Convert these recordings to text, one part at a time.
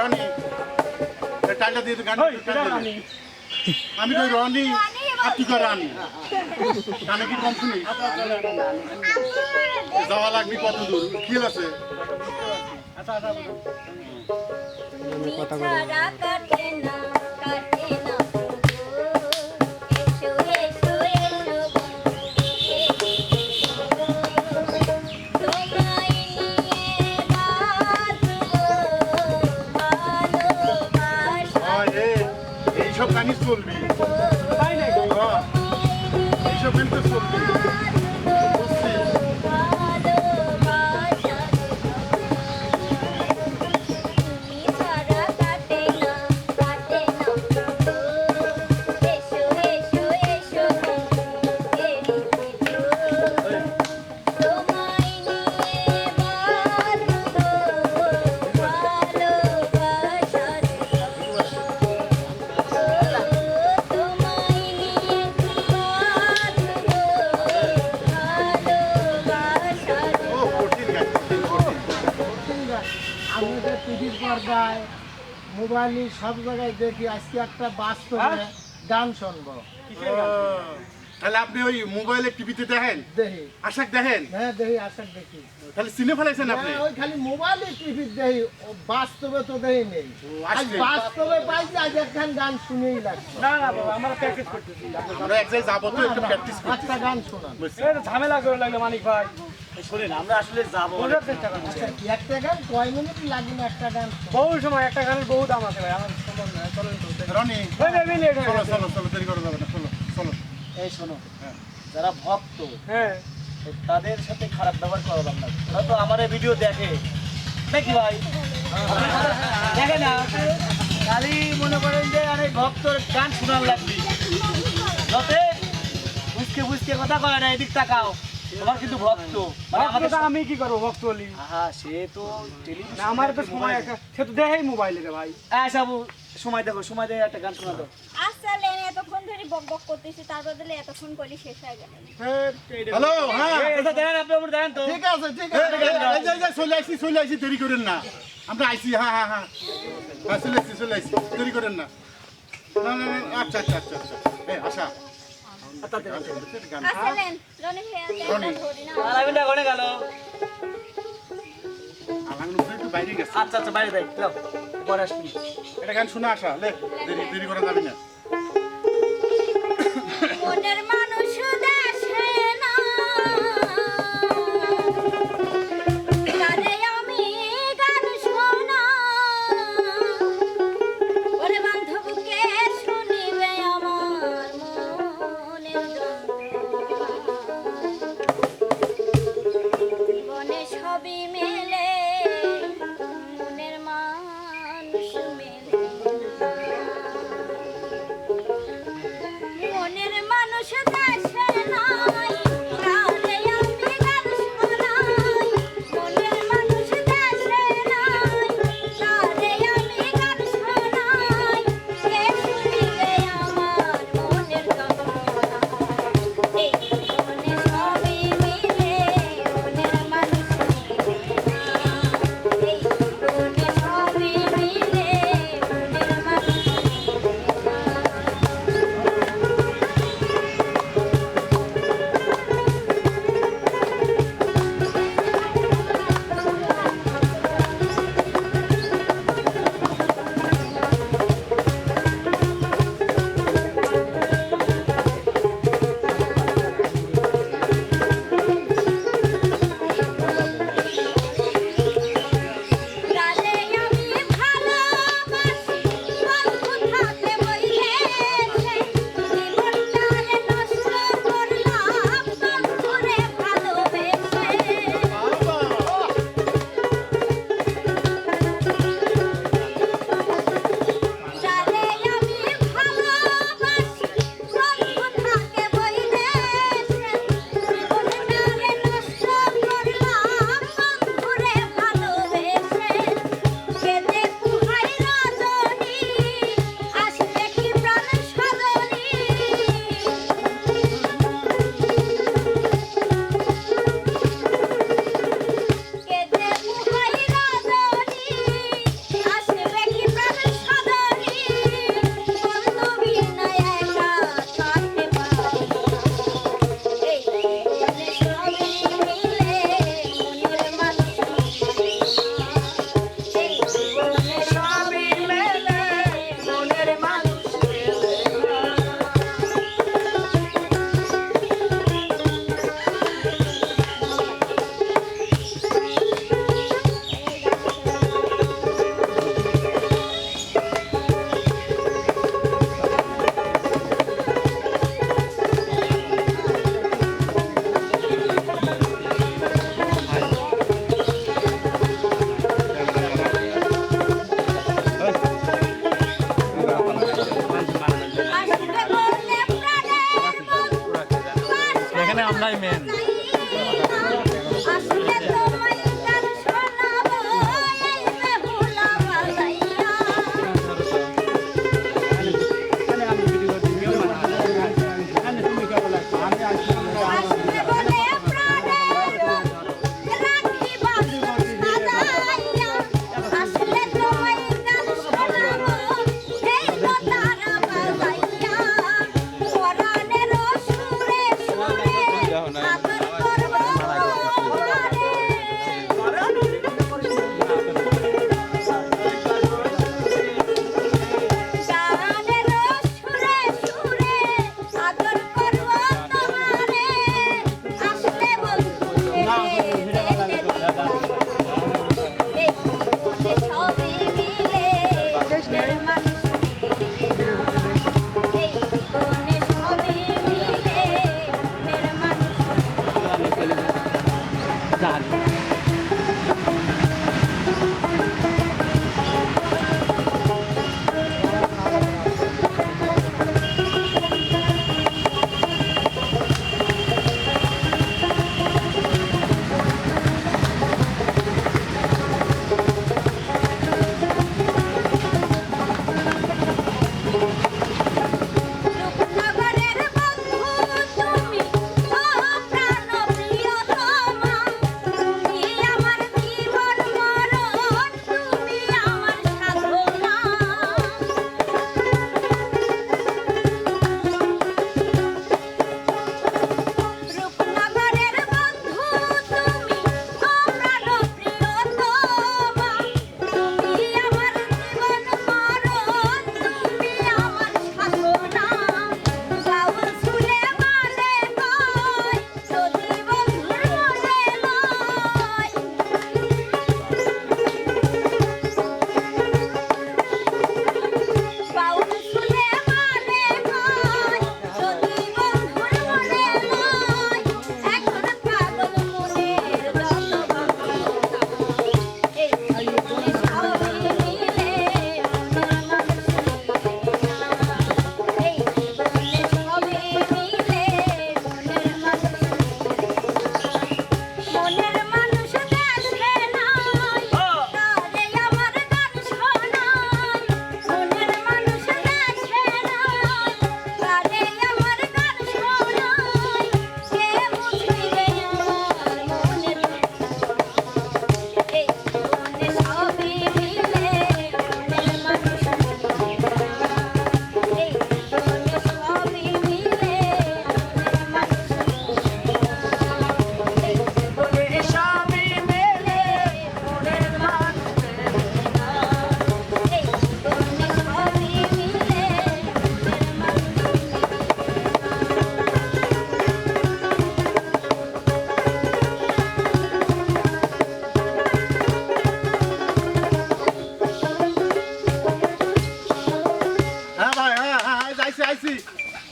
রনি দিয়ে। রানী। আমি কই রনি আর তুই রানী? গানে কি কম শুনি? যাওয়া লাগবে কত দূর? কি আছে। আচ্ছা, আচ্ছা। টিভির পর্দায় মোবাইলে সব জায়গায় দেখি আজকে একটা বাস্তবে হ্যাঁ? গান শুনব তাহলে আপনি ওই মোবাইলে টিভিতে দেখেন? দেখি। আশাক দেখেন? হ্যাঁ দেখি আশা দেখি। তাহলে সিনে ফেলাইছেন আপনি? হ্যাঁ, ওই খালি মোবাইলে টিভি দেখি বাস্তবে তো দেখি নেই। ও, আজ আসছে। বাস্তবে আজ একখান গান শুনেই লাগছে না না বাবা আমরা প্র্যাকটিস করতেছি। আমরা এক জায়গায় যাব তো একটু প্র্যাকটিস করতে একটা গান শোনান। ঝামেলা করে লাগল মানিক ভাই। শোনেন আমরা আসলে যাব চেষ্টা আচ্ছা একটা গান? কয় মিনিট লাগে না একটা গান? বহু সময় একটা গানের বহু দাম আছে ভাই আমার সম্ভব নয় চলেন তো রনি চলো চলো চলো দেরি করা যাবে না চলো। এই শোনো। হ্যাঁ। যারা ভক্ত হ্যাঁ। তাদের সাথে খারাপ ব্যবহার করা না। ওরা তো আমার ভিডিও দেখে। নাকি ভাই? দেখে না? খালি মনে করেন যে আরে ভক্তর গান শোনার লাগবে। যতে বুঝকে বুঝকে কথা কয় না এদিক তাকাও। তোমার কিন্তু ভক্ত। মানে আমি কি করব ভক্ত হলি? আহা সে তো না আমার তো সময় একটা সে তো দেখাই মোবাইলে রে ভাই। হ্যাঁ সাবু সময় দেখো সময় দেখে একটা গান শোনা দাও। আসলে বক বক করতেছি তার বদলে এতক্ষণ করি শেষ হয়ে গেল। হ্যালো হ্যাঁ। এটা দেখেন আপনি আমার দেখেন তো। ঠিক আছে ঠিক আছে। এই, এই যে, চলে আসছি চলে আসছি দেরি করেন না। আমরা আইছি হ্যাঁ হ্যাঁ হ্যাঁ। হ্যাঁ চলে চলে দেরি করেন না। না না না, আচ্ছা আচ্ছা আচ্ছা আচ্ছা। এই আশা বাইরে গেছে। আচ্ছা আচ্ছা বাইরে দেখ যাও। পরে আসবি এটা গান শোনা আসা লে দেরি দেরি করা যাবে না। মনের মানুষ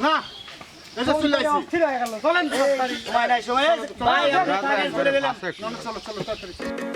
না হয়ে চলেন। ভাই চলো চলো